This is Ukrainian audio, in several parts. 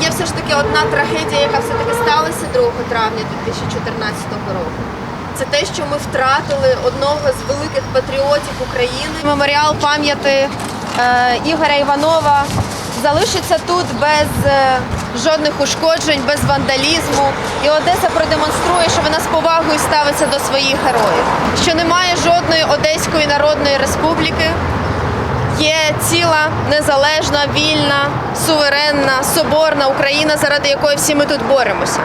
Є все ж таки одна трагедія, яка все-таки сталася 2 травня 2014 року. Це те, що ми втратили одного з великих патріотів України. Меморіал пам'яті е, Ігоря Іванова залишиться тут без е, жодних ушкоджень, без вандалізму. І Одеса продемонструє, що вона з повагою ставиться до своїх героїв, що немає жодної Одеської народної республіки, Є ціла незалежна, вільна, суверенна, соборна Україна, заради якої всі ми тут боремося.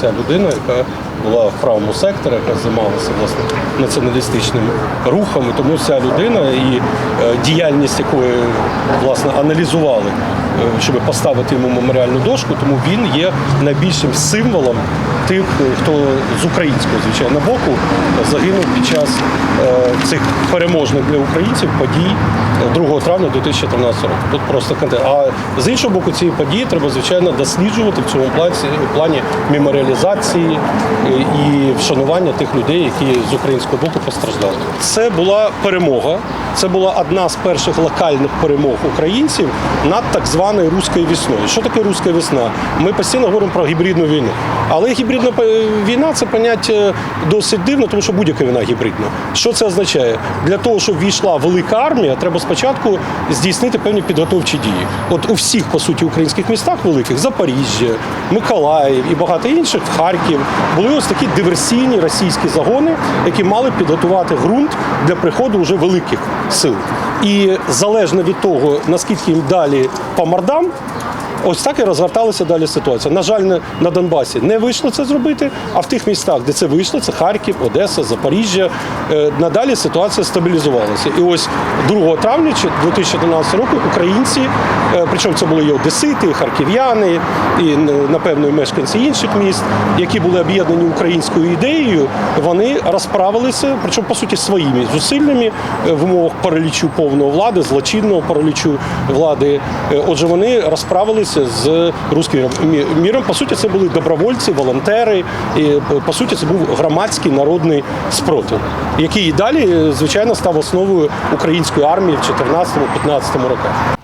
Ця людина, яка була в правому секторі, яка займалася власне націоналістичним рухом. Тому ця людина і е, діяльність якої власне аналізували, е, щоб поставити йому меморіальну дошку, тому він є найбільшим символом тих, е, хто з українського звичайно боку загинув під час е, цих переможних для українців подій е, 2 травня 2013 року. Тут просто контекст. А з іншого боку, цієї події треба звичайно досліджувати в цьому плані, плані меморіалізації е, і вшанування тих людей, які з українського боку постраждали. Це була перемога. Це була одна з перших локальних перемог українців над так званою руською весною. Що таке руська весна? Ми постійно говоримо про гібридну війну. Але гібридна е, війна це поняття досить дивно, тому що будь-яка війна гібридна. Що це означає? Для того, щоб війшла велика армія, треба спочатку здійснити певні підготовчі дії. От у всіх, по суті, українських містах великих Запоріжжя, Миколаїв і багато інших, Харків, були ось такі диверсійні російські загони, які мали підготувати ґрунт для приходу вже великих сил. І залежно від того, наскільки їм далі по мордам, Ось так і розгорталася далі ситуація. На жаль, на Донбасі не вийшло це зробити, а в тих містах, де це вийшло, це Харків, Одеса, Запоріжжя. е, Надалі ситуація стабілізувалася. І ось 2 травня чи 2011 року українці, причому це були і одесити, і харків'яни, і напевно і мешканці інших міст, які були об'єднані українською ідеєю, вони розправилися, причому по суті своїми зусиллями е, в умовах паралічу повного влади, злочинного паралічу влади. Е, Отже, вони розправилися з руським мі- міром. По суті, це були добровольці, волонтери. І по- суті, це був громадський народний спротив, який і далі, е, звичайно, став основою української армії в 14-15 роках.